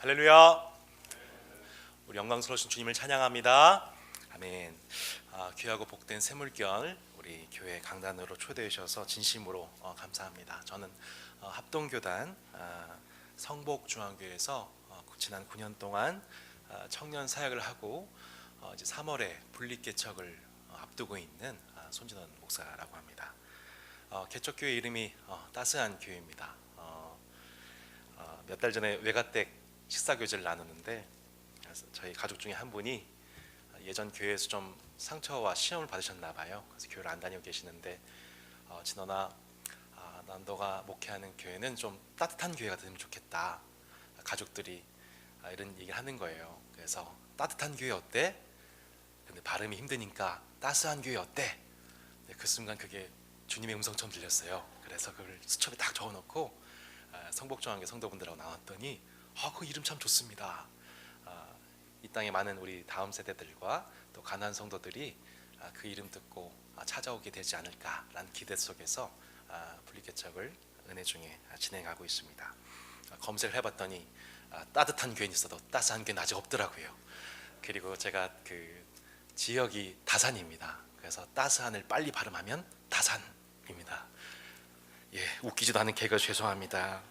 할렐루야. 우리 영광스러우신 주님을 찬양합니다. 아멘. 아, 귀하고 복된 새물결 우리 교회 강단으로 초대해 주셔서 진심으로 어, 감사합니다. 저는 어, 합동교단 아, 성복중앙교회에서 어, 지난 9년 동안 아, 청년 사역을 하고 어, 이제 3월에 분립 개척을 어, 앞두고 있는 아, 손진원 목사라고 합니다. 어, 개척교회 이름이 어, 따스한 교회입니다. 어, 몇달 전에 외가댁 식사 교제를 나누는데 저희 가족 중에 한 분이 예전 교회에서 좀 상처와 시험을 받으셨나 봐요. 그래서 교회를 안 다니고 계시는데 어, 진원아, 아, 난 너가 목회하는 교회는 좀 따뜻한 교회가 되면 좋겠다. 가족들이 아, 이런 얘기를 하는 거예요. 그래서 따뜻한 교회 어때? 근데 발음이 힘드니까 따스한 교회 어때? 네, 그 순간 그게 주님의 음성처럼 들렸어요. 그래서 그걸 수첩에 딱 적어놓고 아, 성복중앙교 성도분들하고 나왔더니 아, 그 이름 참 좋습니다. 아, 이 땅에 많은 우리 다음 세대들과 또 가난 성도들이 아, 그 이름 듣고 아, 찾아오게 되지 않을까라는 기대 속에서 아, 분리개척을 은혜 중에 아, 진행하고 있습니다. 아, 검색을 해봤더니 아, 따뜻한 교회는 있어도 따스한 교회는 아직 없더라고요. 그리고 제가 그 지역이 다산입니다. 그래서 따스한을 빨리 발음하면 다산입니다. 예, 웃기지도 않은 개그 죄송합니다.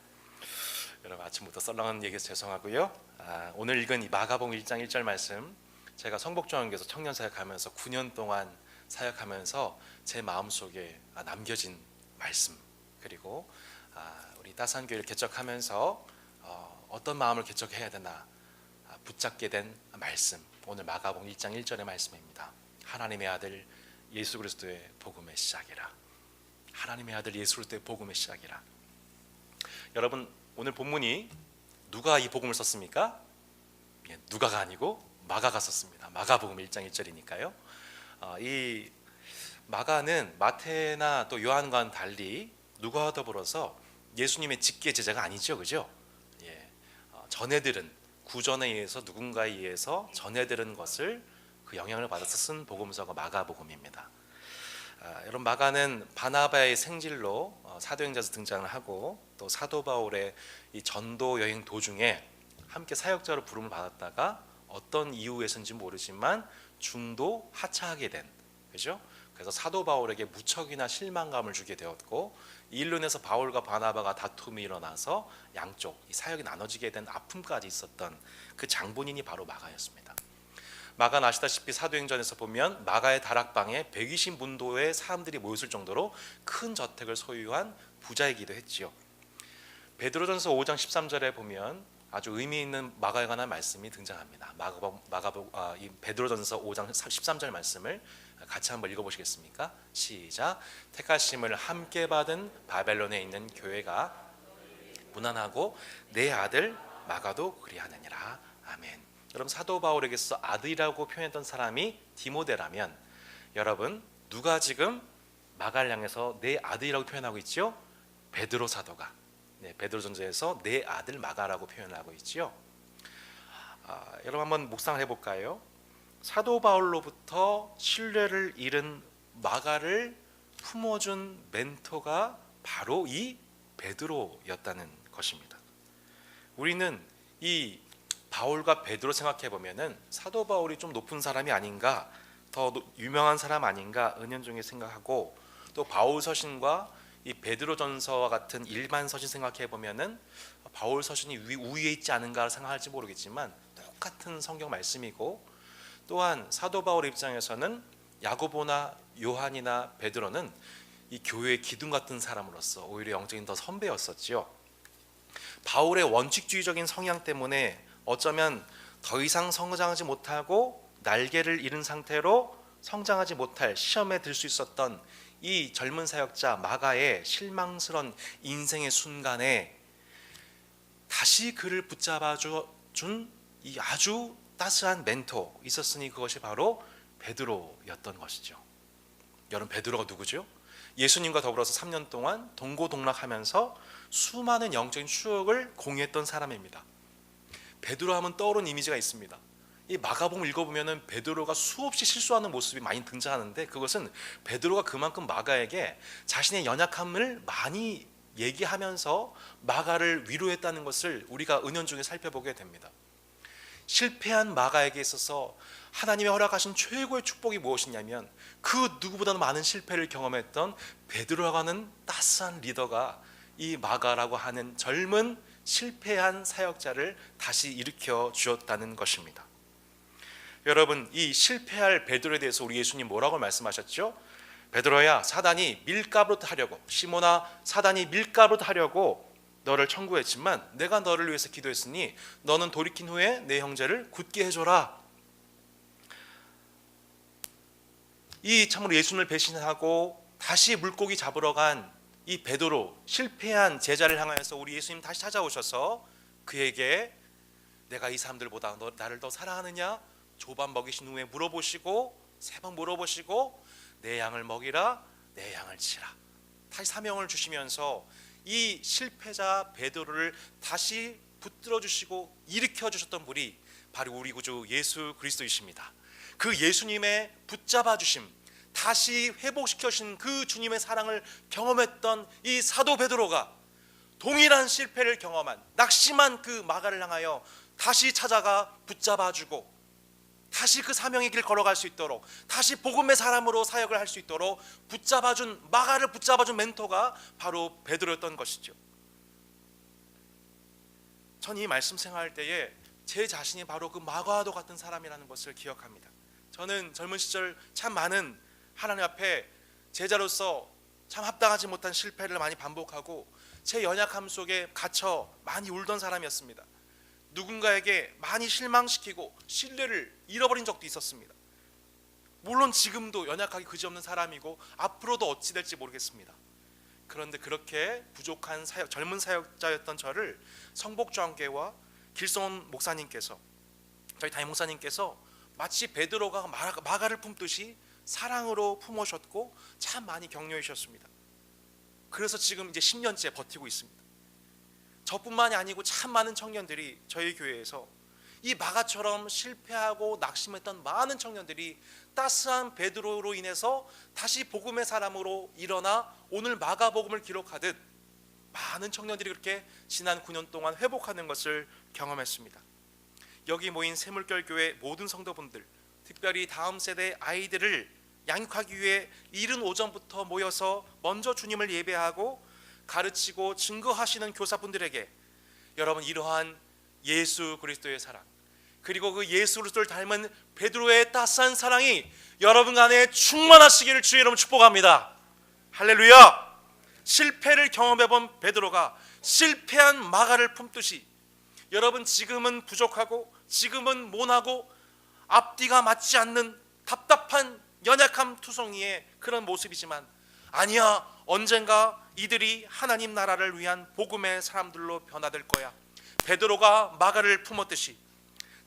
여러분 아침부터 썰렁한 얘기해서 죄송하고요. 아, 오늘 읽은 이 마가복음 1장 1절 말씀 제가 성복중앙교에서 청년 사역하면서 9년 동안 사역하면서 제 마음속에 아, 남겨진 말씀 그리고 아, 우리 따스한 교회를 개척하면서 어, 어떤 마음을 개척해야 되나 아, 붙잡게 된 말씀 오늘 마가복음 1장 1절의 말씀입니다. 하나님의 아들 예수 그리스도의 복음의 시작이라. 하나님의 아들 예수 그리스도의 복음의 시작이라. 여러분 오늘 본문이 누가 이 복음을 썼습니까? 예, 누가가 아니고 마가가 썼습니다. 마가복음 1장 1절이니까요. 어, 이 마가는 마태나 또 요한과는 달리 누가와 더불어서 예수님의 직계 제자가 아니죠, 그죠? 예, 어, 전해들은 구전에 의해서 누군가에 의해서 전해들은 것을 그 영향을 받아서 쓴 복음서가 마가복음입니다. 아, 여러분 마가는 바나바의 생질로 어, 사도행전에서 등장을 하고 또 사도 바울의 이 전도 여행 도중에 함께 사역자로 부름을 받았다가 어떤 이유에서인지 모르지만 중도 하차하게 된 그죠? 그래서 사도 바울에게 무척이나 실망감을 주게 되었고 이 인해서 바울과 바나바가 다툼이 일어나서 양쪽 이 사역이 나눠지게 된 아픔까지 있었던 그 장본인이 바로 마가였습니다. 마가 아시다시피 사도행전에서 보면 마가의 다락방에 120문도의 사람들이 모였을 정도로 큰 저택을 소유한 부자이기도 했지요. 베드로전서 5장 13절에 보면 아주 의미 있는 마가에 관한 말씀이 등장합니다. 마가복 마가복 아, 이 베드로전서 5장 13절 말씀을 같이 한번 읽어보시겠습니까? 시작. 택하심을 함께 받은 바벨론에 있는 교회가 무난하고 내 아들 마가도 그리하느니라. 아멘. 여러분 사도 바울에게서 아들이라고 표현했던 사람이 디모데라면 여러분 누가 지금 마가를 향해서 내 아들이라고 표현하고 있죠? 베드로 사도가 네, 베드로 전서에서 내 아들 마가라고 표현하고 있지요. 아, 여러분 한번 묵상을 해볼까요? 사도 바울로부터 신뢰를 잃은 마가를 품어준 멘토가 바로 이 베드로였다는 것입니다. 우리는 이 바울과 베드로 생각해 보면은 사도 바울이 좀 높은 사람이 아닌가, 더 유명한 사람 아닌가 은연중에 생각하고 또 바울 서신과 이 베드로 전서와 같은 일반 서신 생각해 보면은 바울 서신이 위, 우위에 있지 않은가 생각할지 모르겠지만 똑같은 성경 말씀이고 또한 사도 바울 입장에서는 야고보나 요한이나 베드로는 이 교회의 기둥 같은 사람으로서 오히려 영적인 더 선배였었지요. 바울의 원칙주의적인 성향 때문에 어쩌면 더 이상 성장하지 못하고 날개를 잃은 상태로 성장하지 못할 시험에 들 수 있었던 이 젊은 사역자 마가의 실망스런 인생의 순간에 다시 그를 붙잡아 준 이 아주 따스한 멘토 있었으니 그것이 바로 베드로였던 것이죠. 여러분 베드로가 누구죠? 예수님과 더불어서 3년 동안 동고동락하면서 수많은 영적인 추억을 공유했던 사람입니다. 베드로 하면 떠오르는 이미지가 있습니다. 이 마가복음 읽어보면은 베드로가 수없이 실수하는 모습이 많이 등장하는데 그것은 베드로가 그만큼 마가에게 자신의 연약함을 많이 얘기하면서 마가를 위로했다는 것을 우리가 은연중에 살펴보게 됩니다. 실패한 마가에게 있어서 하나님의 허락하신 최고의 축복이 무엇이냐면 그 누구보다도 많은 실패를 경험했던 베드로라고 하는 따스한 리더가 이 마가라고 하는 젊은 실패한 사역자를 다시 일으켜 주었다는 것입니다. 여러분 이 실패할 베드로에 대해서 우리 예수님 뭐라고 말씀하셨죠? 베드로야 사단이 밀가루로 하려고 시모나 사단이 밀가루로 하려고 너를 청구했지만 내가 너를 위해서 기도했으니 너는 돌이킨 후에 내 형제를 굳게 해줘라. 이 참으로 예수님을 배신하고 다시 물고기 잡으러 간 이 베드로 실패한 제자를 향하여서 우리 예수님 다시 찾아오셔서 그에게 내가 이 사람들보다 너 나를 더 사랑하느냐 조반 먹이신 후에 물어보시고 세 번 물어보시고 내 양을 먹이라 내 양을 치라 다시 사명을 주시면서 이 실패자 베드로를 다시 붙들어 주시고 일으켜 주셨던 분이 바로 우리 구주 예수 그리스도이십니다. 그 예수님의 붙잡아 주심 다시 회복시켜 주신 그 주님의 사랑을 경험했던 이 사도 베드로가 동일한 실패를 경험한 낙심한 그 마가를 향하여 다시 찾아가 붙잡아 주고 다시 그 사명의 길 걸어갈 수 있도록 다시 복음의 사람으로 사역을 할 수 있도록 붙잡아준 마가를 붙잡아준 멘토가 바로 베드로였던 것이죠. 전 이 말씀 생활할 때에 제 자신이 바로 그 마가와도 같은 사람이라는 것을 기억합니다. 저는 젊은 시절 참 많은 하나님 앞에 제자로서 참 합당하지 못한 실패를 많이 반복하고 제 연약함 속에 갇혀 많이 울던 사람이었습니다. 누군가에게 많이 실망시키고 신뢰를 잃어버린 적도 있었습니다. 물론 지금도 연약하기 그지없는 사람이고 앞으로도 어찌 될지 모르겠습니다. 그런데 그렇게 부족한 사역, 젊은 사역자였던 저를 성복주한계와 길성원 목사님께서 저희 담임 목사님께서 마치 베드로가 마가를 품듯이 사랑으로 품으셨고 참 많이 격려해 주셨습니다. 그래서 지금 이제 10년째 버티고 있습니다. 저뿐만이 아니고 참 많은 청년들이 저희 교회에서 이 마가처럼 실패하고 낙심했던 많은 청년들이 따스한 베드로로 인해서 다시 복음의 사람으로 일어나 오늘 마가복음을 기록하듯 많은 청년들이 그렇게 지난 9년 동안 회복하는 것을 경험했습니다. 여기 모인 새물결 교회 모든 성도분들, 특별히 다음 세대 아이들을 양육하기 위해 이른 오전부터 모여서 먼저 주님을 예배하고 가르치고 증거하시는 교사분들에게 여러분 이러한 예수 그리스도의 사랑 그리고 그 예수 그리스도를 닮은 베드로의 따스한 사랑이 여러분 안에 충만하시기를 주의 이름 축복합니다. 할렐루야. 실패를 경험해 본 베드로가 실패한 마가를 품듯이 여러분 지금은 부족하고 지금은 모나고 앞뒤가 맞지 않는 답답한 연약함 투성이의 그런 모습이지만 아니야 언젠가 이들이 하나님 나라를 위한 복음의 사람들로 변화될 거야. 베드로가 마가를 품었듯이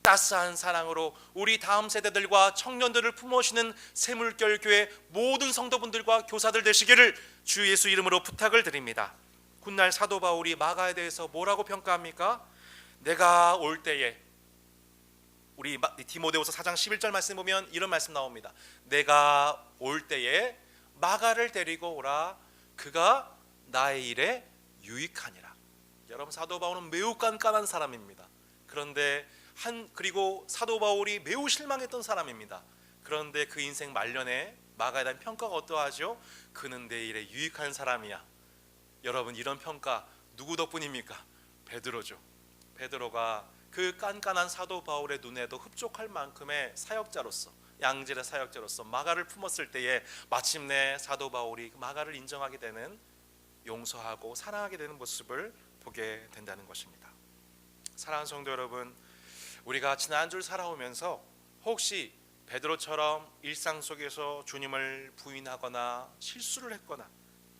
따스한 사랑으로 우리 다음 세대들과 청년들을 품으시는 새물결 교회 모든 성도분들과 교사들 되시기를 주 예수 이름으로 부탁을 드립니다. 훗날 사도 바울이 마가에 대해서 뭐라고 평가합니까? 내가 올 때에 우리 디모데후서 4장 11절 말씀 보면 이런 말씀 나옵니다. 내가 올 때에 마가를 데리고 오라. 그가 나의 일에 유익하니라. 여러분 사도 바울은 매우 깐깐한 사람입니다. 그런데 한 그리고 사도 바울이 매우 실망했던 사람입니다. 그런데 그 인생 말년에 마가에 대한 평가가 어떠하죠? 그는 내 일에 유익한 사람이야. 여러분 이런 평가 누구 덕분입니까? 베드로죠. 베드로가 그 깐깐한 사도 바울의 눈에도 흡족할 만큼의 사역자로서 양질의 사역자로서 마가를 품었을 때에 마침내 사도 바울이 그 마가를 인정하게 되는 용서하고 사랑하게 되는 모습을 보게 된다는 것입니다. 사랑하는 성도 여러분, 우리가 지난 주 살아오면서 혹시 베드로처럼 일상 속에서 주님을 부인하거나 실수를 했거나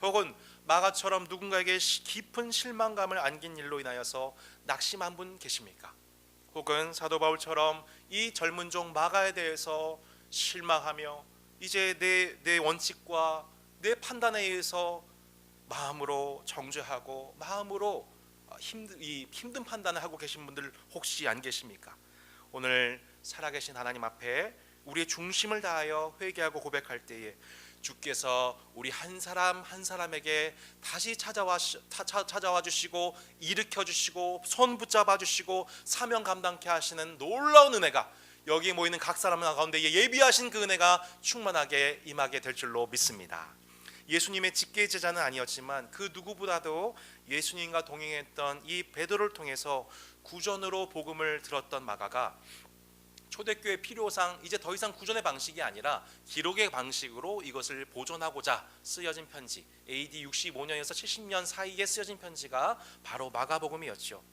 혹은 마가처럼 누군가에게 깊은 실망감을 안긴 일로 인하여서 낙심한 분 계십니까? 혹은 사도 바울처럼 이 젊은 종 마가에 대해서 실망하며 이제 내, 내 원칙과 내 판단에 의해서 마음으로 정죄하고 마음으로 힘든, 이 힘든 판단을 하고 계신 분들 혹시 안 계십니까? 오늘 살아계신 하나님 앞에 우리의 중심을 다하여 회개하고 고백할 때에 주께서 우리 한 사람 한 사람에게 다시 찾아와 찾아와 주시고 일으켜 주시고 손 붙잡아 주시고 사명 감당케 하시는 놀라운 은혜가 여기 모이는 각 사람 가운데 예비하신 그 은혜가 충만하게 임하게 될 줄로 믿습니다. 예수님의 직계 제자는 아니었지만 그 누구보다도 예수님과 동행했던 이 베드로를 통해서 구전으로 복음을 들었던 마가가 초대교회 필요상 이제 더 이상 구전의 방식이 아니라 기록의 방식으로 이것을 보존하고자 쓰여진 편지 AD 65년에서 70년 사이에 쓰여진 편지가 바로 마가복음이었죠.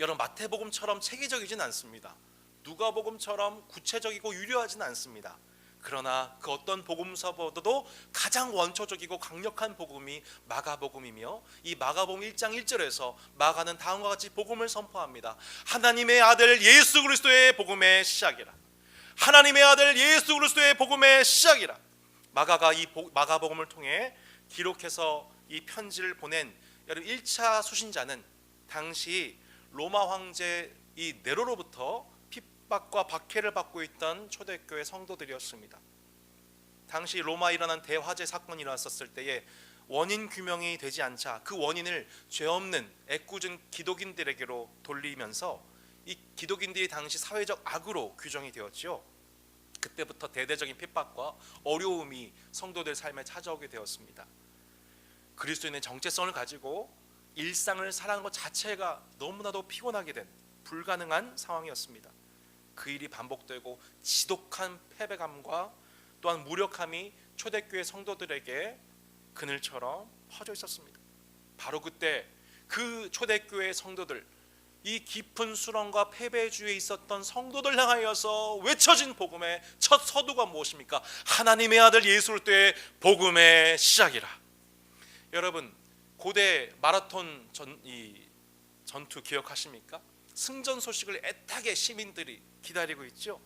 여러분 마태복음처럼 체계적이진 않습니다. 누가복음처럼 구체적이고 유려하진 않습니다. 그러나 그 어떤 복음서보다도 가장 원초적이고 강력한 복음이 마가복음이며 이 마가복음 1장 1절에서 마가는 다음과 같이 복음을 선포합니다. 하나님의 아들 예수 그리스도의 복음의 시작이라. 하나님의 아들 예수 그리스도의 복음의 시작이라. 마가가 이 복- 마가복음을 통해 기록해서 이 편지를 보낸 여러분 1차 수신자는 당시 로마 황제 이 네로로부터 핍박과 박해를 받고 있던 초대교회 성도들이었습니다. 당시 로마에 일어난 대화재 사건이 일어났었을 때에 원인 규명이 되지 않자 그 원인을 죄 없는 애꿎은 기독인들에게로 돌리면서 이 기독인들이 당시 사회적 악으로 규정이 되었죠. 그때부터 대대적인 핍박과 어려움이 성도들 삶에 찾아오게 되었습니다. 그리스도인의 정체성을 가지고 일상을 살아가는 것 자체가 너무나도 피곤하게 된 불가능한 상황이었습니다. 그 일이 반복되고 지독한 패배감과 또한 무력함이 초대교회 성도들에게 그늘처럼 퍼져 있었습니다. 바로 그때 그 초대교회 성도들 이 깊은 수렁과 패배주에 있었던 성도들 향하여서 외쳐진 복음의 첫 서두가 무엇입니까? 하나님의 아들 예수 그리스도의 복음의 시작이라. 여러분 고대 마라톤 전, 이 전투 기억하십니까? 승전 소식을 애타게 시민들이 기다리고 있죠.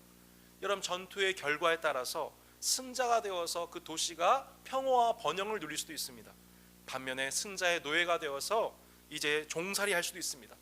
여러분 전투의 결과에 따라서 승자가 되어서 그 도시가 평화와 번영을 누릴 수도 있습니다. 반면에 승자의 노예가 되어서 이제 종살이 할 수도 있습니다.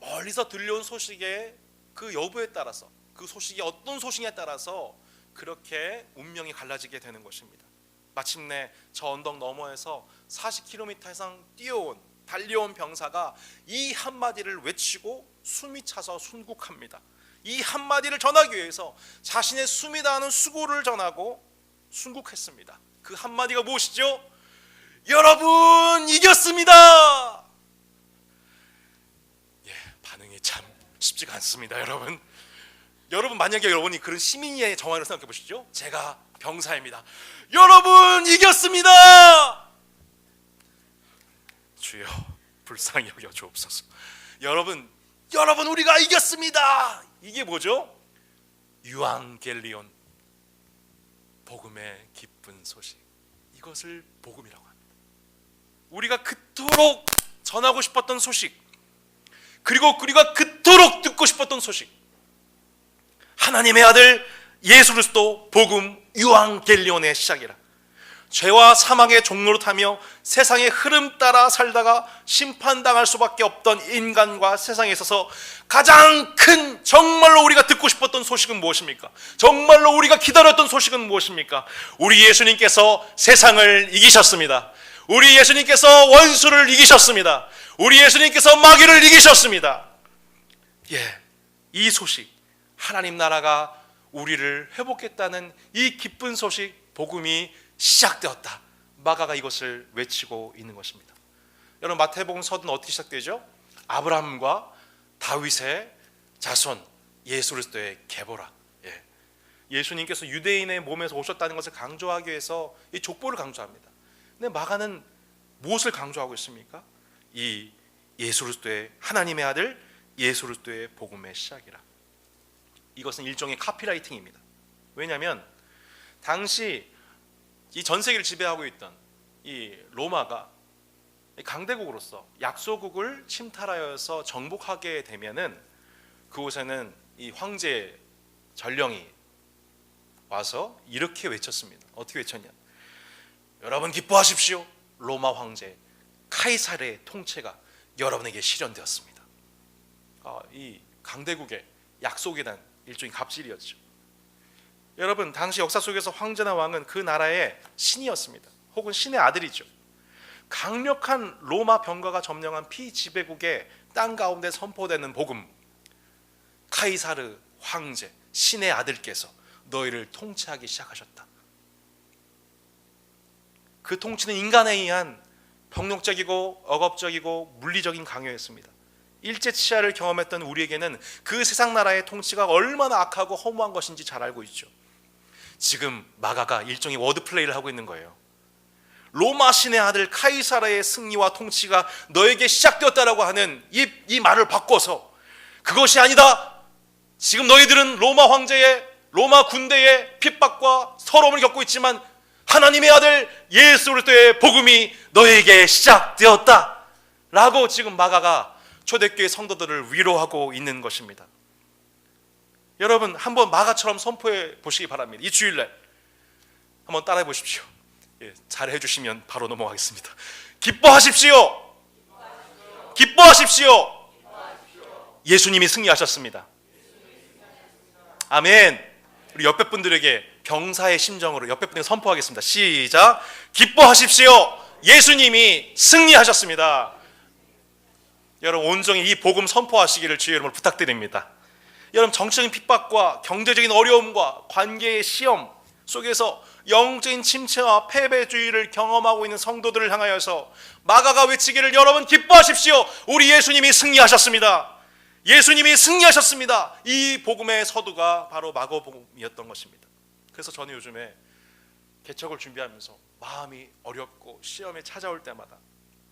멀리서 들려온 소식의 그 여부에 따라서 그 소식이 어떤 소식에 따라서 그렇게 운명이 갈라지게 되는 것입니다. 마침내 저 언덕 너머에서 40km 이상 뛰어온 달려온 병사가 이 한마디를 외치고 숨이 차서 순국합니다. 이 한마디를 전하기 위해서 자신의 숨이 다하는 수고를 전하고 순국했습니다. 그 한마디가 무엇이죠? 여러분 이겼습니다. 예, 반응이 참 쉽지가 않습니다, 여러분. 여러분 만약에 여러분이 그런 시민의 정황을 생각해 보시죠. 제가 병사입니다. 여러분 이겼습니다. 주여 불쌍히 여겨 주옵소서. 여러분 여러분 우리가 이겼습니다. 이게 뭐죠? 유앙겔리온 복음의 기쁜 소식. 이것을 복음이라고 합니다. 우리가 그토록 전하고 싶었던 소식 그리고 우리가 그토록 듣고 싶었던 소식 하나님의 아들 예수 그리스도 복음 유앙겔리온의 시작이라 죄와 사망의 종로로 타며 세상의 흐름 따라 살다가 심판당할 수밖에 없던 인간과 세상에 있어서 가장 큰 정말로 우리가 듣고 싶었던 소식은 무엇입니까? 정말로 우리가 기다렸던 소식은 무엇입니까? 우리 예수님께서 세상을 이기셨습니다. 우리 예수님께서 원수를 이기셨습니다. 우리 예수님께서 마귀를 이기셨습니다. 예, 이 소식 하나님 나라가 우리를 회복했다는 이 기쁜 소식 복음이 시작되었다. 마가가 이것을 외치고 있는 것입니다. 여러분 마태복음 서두는 어떻게 시작되죠? 아브라함과 다윗의 자손 예수 그리스도의 계보라. 예. 예수님께서 유대인의 몸에서 오셨다는 것을 강조하기 위해서 이 족보를 강조합니다. 근데 마가는 무엇을 강조하고 있습니까? 이 예수 그리스도의 하나님의 아들 예수 그리스도의 복음의 시작이라. 이것은 일종의 카피라이팅입니다. 왜냐하면 당시 이 전 세계를 지배하고 있던 이 로마가 강대국으로서 약소국을 침탈하여서 정복하게 되면은 그곳에는 이 황제 전령이 와서 이렇게 외쳤습니다. 어떻게 외쳤냐? 여러분 기뻐하십시오. 로마 황제 카이사르의 통치가 여러분에게 실현되었습니다. 아, 이 강대국의 약속에 대한 일종의 갑질이었죠. 여러분 당시 역사 속에서 황제나 왕은 그 나라의 신이었습니다. 혹은 신의 아들이죠. 강력한 로마 병가가 점령한 피지배국의 땅 가운데 선포되는 복음. 카이사르 황제 신의 아들께서 너희를 통치하기 시작하셨다. 그 통치는 인간에 의한 병력적이고 억압적이고 물리적인 강요였습니다. 일제 치하를 경험했던 우리에게는 그 세상 나라의 통치가 얼마나 악하고 허무한 것인지 잘 알고 있죠. 지금 마가가 일종의 워드 플레이를 하고 있는 거예요. 로마 신의 아들 카이사르의 승리와 통치가 너에게 시작되었다라고 하는 이, 이 말을 바꿔서 그것이 아니다. 지금 너희들은 로마 황제의 로마 군대의 핍박과 서러움을 겪고 있지만 하나님의 아들 예수 그리스도의 복음이 너에게 시작되었다. 라고 지금 마가가 초대교회 성도들을 위로하고 있는 것입니다. 여러분 한번 마가처럼 선포해 보시기 바랍니다. 이 주일날 한번 따라해 보십시오. 예, 잘 해 주시면 바로 넘어가겠습니다. 기뻐하십시오. 기뻐하십시오. 예수님이 승리하셨습니다. 아멘. 우리 옆에 분들에게 병사의 심정으로 옆에 분에게 선포하겠습니다. 시작. 기뻐하십시오. 예수님이 승리하셨습니다. 여러분 온종일 이 복음 선포하시기를 주의 이름으로 부탁드립니다. 여러분 정치적인 핍박과 경제적인 어려움과 관계의 시험 속에서 영적인 침체와 패배주의를 경험하고 있는 성도들을 향하여서 마가가 외치기를 여러분 기뻐하십시오. 우리 예수님이 승리하셨습니다. 예수님이 승리하셨습니다. 이 복음의 서두가 바로 마가복음이었던 것입니다. 그래서 저는 요즘에 개척을 준비하면서 마음이 어렵고 시험에 찾아올 때마다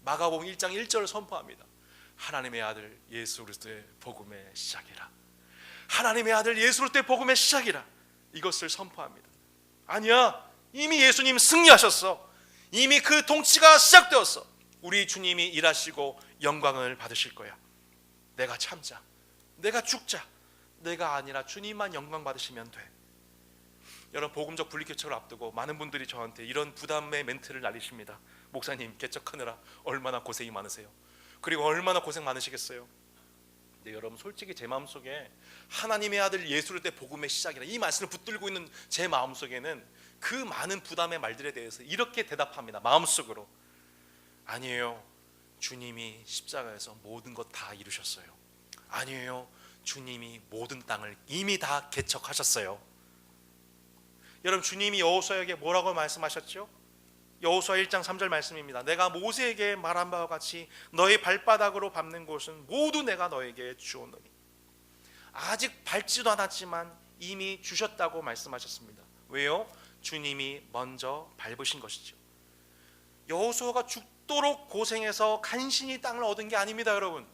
마가복음 1장 1절을 선포합니다. 하나님의 아들 예수 그리스도의 복음의 시작이라. 하나님의 아들 예수 그리스도의 복음의 시작이라. 이것을 선포합니다. 아니야. 이미 예수님 승리하셨어. 이미 그 통치가 시작되었어. 우리 주님이 일하시고 영광을 받으실 거야. 내가 참자. 내가 죽자. 내가 아니라 주님만 영광 받으시면 돼. 여러분 복음적 분리 개척을 앞두고 많은 분들이 저한테 이런 부담의 멘트를 날리십니다. 목사님 개척하느라 얼마나 고생이 많으세요. 그리고 얼마나 고생 많으시겠어요. 근데 여러분 솔직히 제 마음속에 하나님의 아들 예수를 때 복음의 시작이라 이 말씀을 붙들고 있는 제 마음속에는 그 많은 부담의 말들에 대해서 이렇게 대답합니다. 마음속으로 아니에요. 주님이 십자가에서 모든 것 다 이루셨어요. 아니에요. 주님이 모든 땅을 이미 다 개척하셨어요. 여러분 주님이 여호수아에게 뭐라고 말씀하셨죠? 여호수아 1장 3절 말씀입니다. 내가 모세에게 말한 바와 같이 너의 발바닥으로 밟는 곳은 모두 내가 너에게 주었노니 아직 밟지도 않았지만 이미 주셨다고 말씀하셨습니다. 왜요? 주님이 먼저 밟으신 것이죠. 여호수아가 죽도록 고생해서 간신히 땅을 얻은 게 아닙니다, 여러분.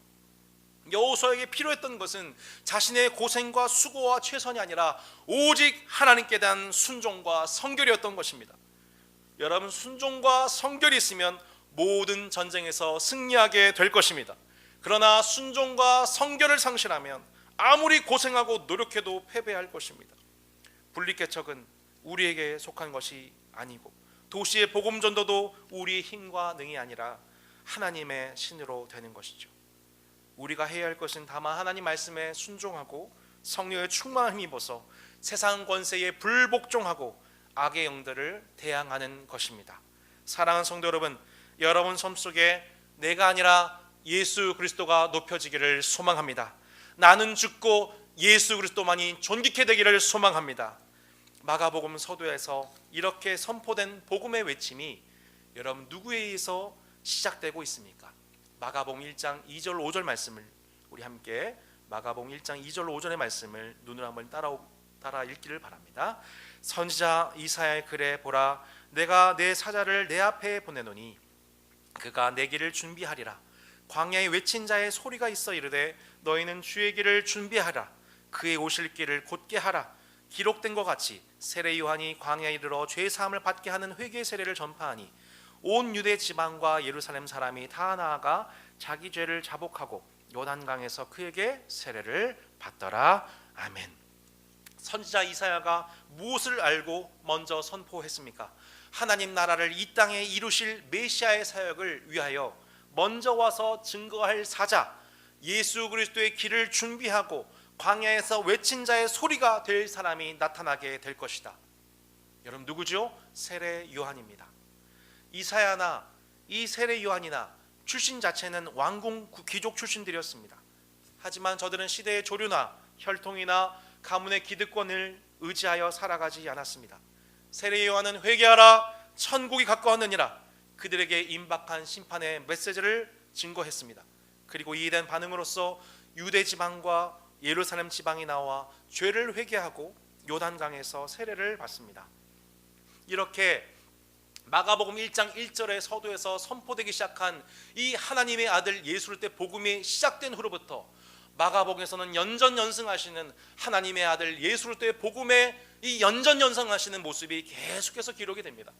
여호수아에게 필요했던 것은 자신의 고생과 수고와 최선이 아니라 오직 하나님께 대한 순종과 성결이었던 것입니다. 여러분 순종과 성결이 있으면 모든 전쟁에서 승리하게 될 것입니다. 그러나 순종과 성결을 상실하면 아무리 고생하고 노력해도 패배할 것입니다. 분리개척은 우리에게 속한 것이 아니고 도시의 복음 전도도 우리의 힘과 능이 아니라 하나님의 신으로 되는 것이죠. 우리가 해야 할 것은 다만 하나님 말씀에 순종하고 성령의 충만을 힘입어서 세상 권세에 불복종하고 악의 영들을 대항하는 것입니다. 사랑하는 성도 여러분, 여러분 삶 속에 내가 아니라 예수 그리스도가 높여지기를 소망합니다. 나는 죽고 예수 그리스도만이 존귀케 되기를 소망합니다. 마가복음 서두에서 이렇게 선포된 복음의 외침이 여러분 누구에 의해서 시작되고 있습니까? 마가복음 1장 2절 5절 말씀을 우리 함께 마가복음 1장 2절 5절의 말씀을 눈으로 한번 따라 따라 읽기를 바랍니다. 선지자 이사야의 글에 보라 내가 내 사자를 내 앞에 보내노니 그가 내 길을 준비하리라 광야에 외친 자의 소리가 있어 이르되 너희는 주의 길을 준비하라 그의 오실 길을 곧게 하라 기록된 것 같이 세례 요한이 광야에 이르러 죄 사함을 받게 하는 회개 세례를 전파하니 온 유대 지방과 예루살렘 사람이 다 나아가 자기 죄를 자복하고 요단강에서 그에게 세례를 받더라 아멘. 선지자 이사야가 무엇을 알고 먼저 선포했습니까? 하나님 나라를 이 땅에 이루실 메시아의 사역을 위하여 먼저 와서 증거할 사자 예수 그리스도의 길을 준비하고 광야에서 외친 자의 소리가 될 사람이 나타나게 될 것이다. 여러분 누구죠? 세례 요한입니다. 이사야나 이 세례 요한이나 출신 자체는 왕궁 귀족 출신들이었습니다. 하지만 저들은 시대의 조류나 혈통이나 가문의 기득권을 의지하여 살아가지 않았습니다. 세례 요한은 회개하라 천국이 가까웠느니라 그들에게 임박한 심판의 메시지를 증거했습니다. 그리고 이에 대한 반응으로서 유대 지방과 예루살렘 지방이 나와 죄를 회개하고 요단강에서 세례를 받습니다. 이렇게 마가복음 1장 1절의 서두에서 선포되기 시작한 이 하나님의 아들 예수를 때 복음이 시작된 후로부터 마가복음에서는 연전 연승하시는 하나님의 아들 예수를 때 복음의 이 연전 연승하시는 모습이 계속해서 기록이 됩니다.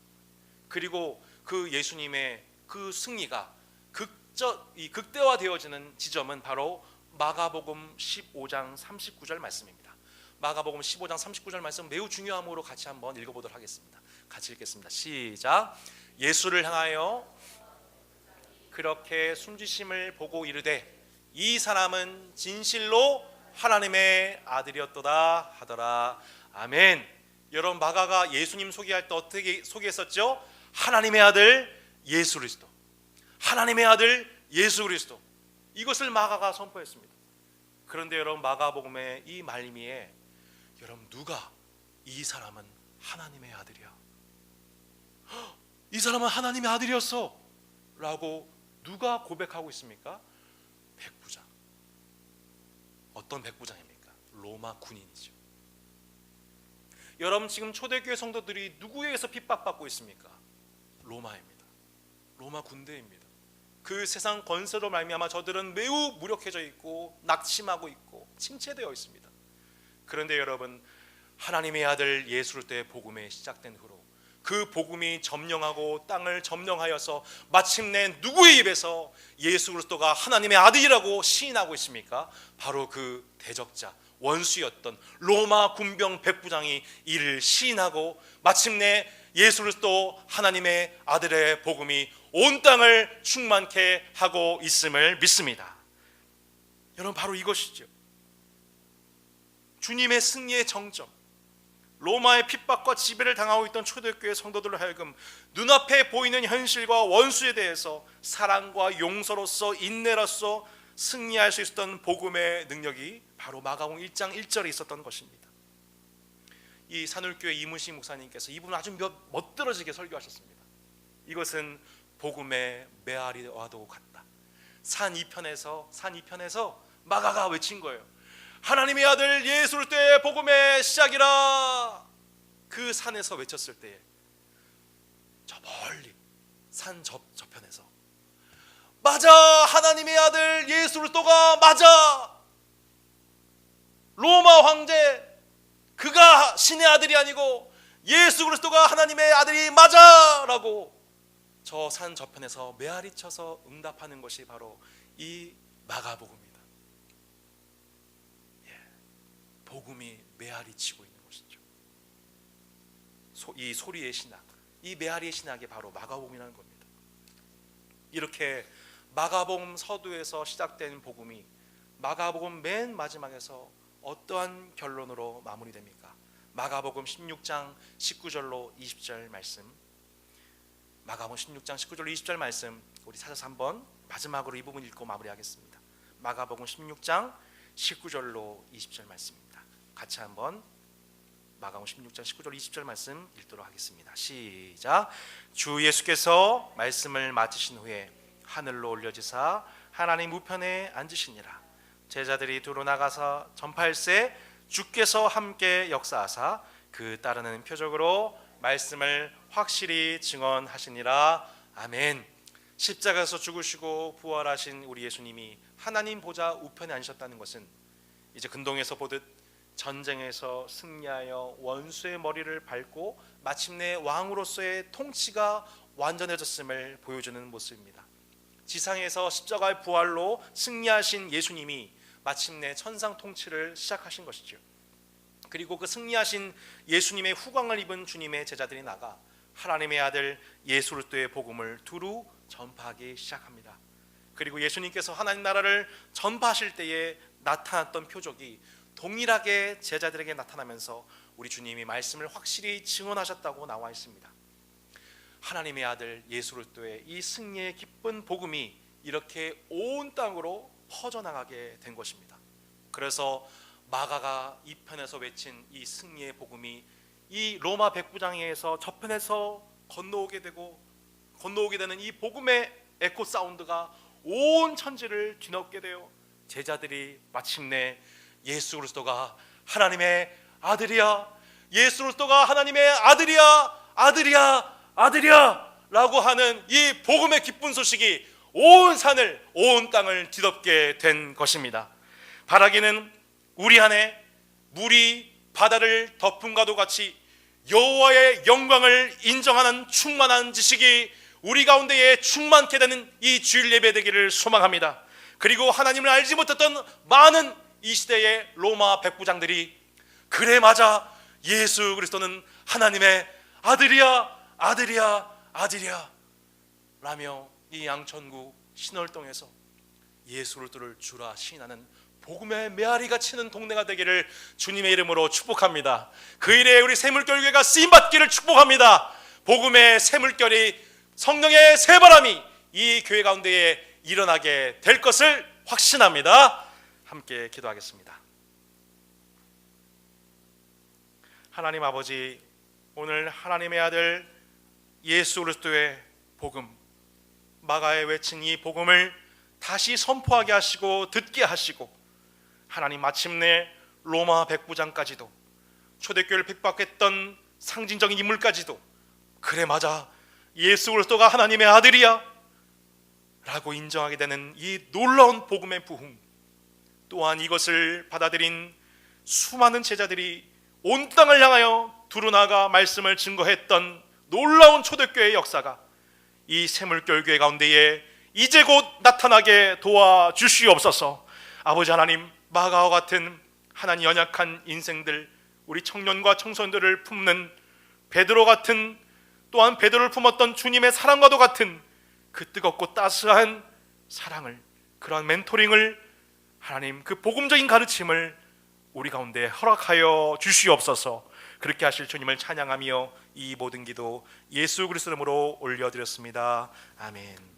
그리고 그 예수님의 그 승리가 극저 이 극대화되어지는 지점은 바로 마가복음 15장 39절 말씀입니다. 마가복음 15장 39절 말씀 매우 중요함으로 같이 한번 읽어보도록 하겠습니다. 같이 읽겠습니다. 시작. 예수를 향하여 그렇게 숨지심을 보고 이르되 이 사람은 진실로 하나님의 아들이었도다 하더라. 아멘. 여러분 마가가 예수님 소개할 때 어떻게 소개했었죠? 하나님의 아들 예수 그리스도. 하나님의 아들 예수 그리스도. 이것을 마가가 선포했습니다. 그런데 여러분 마가복음의 이 말미에 여러분 누가 이 사람은 하나님의 아들이야. 헉, 이 사람은 하나님의 아들이었어. 라고 누가 고백하고 있습니까? 백부장. 어떤 백부장입니까? 로마 군인이죠. 여러분 지금 초대교회 성도들이 누구에게서 핍박받고 있습니까? 로마입니다. 로마 군대입니다. 그 세상 권세로 말미암아 저들은 매우 무력해져 있고 낙심하고 있고 침체되어 있습니다. 그런데 여러분 하나님의 아들 예수를 때 복음이 시작된 후로 그 복음이 점령하고 땅을 점령하여서 마침내 누구의 입에서 예수 그리스도가 하나님의 아들이라고 시인하고 있습니까? 바로 그 대적자 원수였던 로마 군병 백부장이 이를 시인하고 마침내 예수 그리스도 하나님의 아들의 복음이 온 땅을 충만케 하고 있음을 믿습니다. 여러분 바로 이것이죠. 주님의 승리의 정점. 로마의 핍박과 지배를 당하고 있던 초대교회 성도들로 하여금 눈앞에 보이는 현실과 원수에 대해서 사랑과 용서로서 인내로서 승리할 수 있었던 복음의 능력이 바로 마가복 1장 1절에 있었던 것입니다. 이 산울교회 이문시 목사님께서 이 부분 아주 몇, 멋들어지게 설교하셨습니다. 이것은 복음의 메아리와도 같다. 산 이편에서 산 이편에서 마가가 외친 거예요. 하나님의 아들 예수를 때 복음의 시작이라. 그 산에서 외쳤을 때에 저 멀리 산 저, 저편에서 맞아 하나님의 아들 예수 그리스도가 맞아. 로마 황제 그가 신의 아들이 아니고 예수 그리스도가 하나님의 아들이 맞아라고 저 산 저편에서 메아리 쳐서 응답하는 것이 바로 이 마가복음입니다. 예, 복음이 메아리 치고 있는 것이죠. 소, 이 소리의 신학, 이 메아리의 신학이 바로 마가복음이라는 겁니다. 이렇게 마가복음 서두에서 시작된 복음이 마가복음 맨 마지막에서 어떠한 결론으로 마무리됩니까? 마가복음 16장 19절로 20절 말씀. 마가복음 16장 19절로 20절 말씀 우리 찾아서 한번 마지막으로 이 부분 읽고 마무리하겠습니다. 마가복음 16장 19절로 20절 말씀입니다. 같이 한번 마가복음 16장 19절 20절 말씀 읽도록 하겠습니다. 시작. 주 예수께서 말씀을 마치신 후에 하늘로 올려지사 하나님 우편에 앉으시니라. 제자들이 두루 나가서 전파할세 주께서 함께 역사하사 그 따르는 표적으로 말씀을 확실히 증언하시니라 아멘. 십자가에서 죽으시고 부활하신 우리 예수님이 하나님 보좌 우편에 앉으셨다는 것은 이제 근동에서 보듯 전쟁에서 승리하여 원수의 머리를 밟고 마침내 왕으로서의 통치가 완전해졌음을 보여주는 모습입니다. 지상에서 십자가의 부활로 승리하신 예수님이 마침내 천상 통치를 시작하신 것이죠. 그리고 그 승리하신 예수님의 후광을 입은 주님의 제자들이 나가 하나님의 아들 예수 그리스도의 복음을 두루 전파하기 시작합니다. 그리고 예수님께서 하나님 나라를 전파하실 때에 나타났던 표적이 동일하게 제자들에게 나타나면서 우리 주님이 말씀을 확실히 증언하셨다고 나와 있습니다. 하나님의 아들 예수 그리스도의 이 승리의 기쁜 복음이 이렇게 온 땅으로 퍼져나가게 된 것입니다. 그래서 마가가 이 편에서 외친 이 승리의 복음이 이 로마 백부장에서 저편에서 건너오게 되고 건너오게 되는 이 복음의 에코 사운드가 온 천지를 뒤덮게 되어 제자들이 마침내 예수 그리스도가 하나님의 아들이야. 예수 그리스도가 하나님의 아들이야. 아들이야 아들이야 라고 하는 이 복음의 기쁜 소식이 온 산을 온 땅을 뒤덮게 된 것입니다. 바라기는 우리 안에 물이 바다를 덮음과도 같이 여호와의 영광을 인정하는 충만한 지식이 우리 가운데에 충만케 되는 이 주일 예배 되기를 소망합니다. 그리고 하나님을 알지 못했던 많은 이 시대의 로마 백부장들이 그래 맞아 예수 그리스도는 하나님의 아들이야 아들이야 아들이야 라며 이 양천구 신월동에서 예수 그리스도를 주라 시인하는 복음의 메아리가 치는 동네가 되기를 주님의 이름으로 축복합니다. 그 일에 우리 새물결교회가 쓰임 받기를 축복합니다. 복음의 새물결이 성령의 새바람이 이 교회 가운데에 일어나게 될 것을 확신합니다. 함께 기도하겠습니다. 하나님 아버지 오늘 하나님의 아들 예수 그리스도의 복음 마가에 외친 이 복음을 다시 선포하게 하시고 듣게 하시고 하나님 마침내 로마 백부장까지도 초대교회를 핍박했던 상징적인 인물까지도 그래 맞아 예수 그리스도가 하나님의 아들이야 라고 인정하게 되는 이 놀라운 복음의 부흥 또한 이것을 받아들인 수많은 제자들이 온 땅을 향하여 두루나가 말씀을 증거했던 놀라운 초대교회의 역사가 이 새물결교회 가운데에 이제 곧 나타나게 도와주시옵소서. 아버지 하나님 마가와 같은 하나님 연약한 인생들 우리 청년과 청소년들을 품는 베드로 같은 또한 베드로를 품었던 주님의 사랑과도 같은 그 뜨겁고 따스한 사랑을 그러한 멘토링을 하나님 그 복음적인 가르침을 우리 가운데 허락하여 주시옵소서. 그렇게 하실 주님을 찬양하며 이 모든 기도 예수 그리스도 이름으로 올려 드렸습니다. 아멘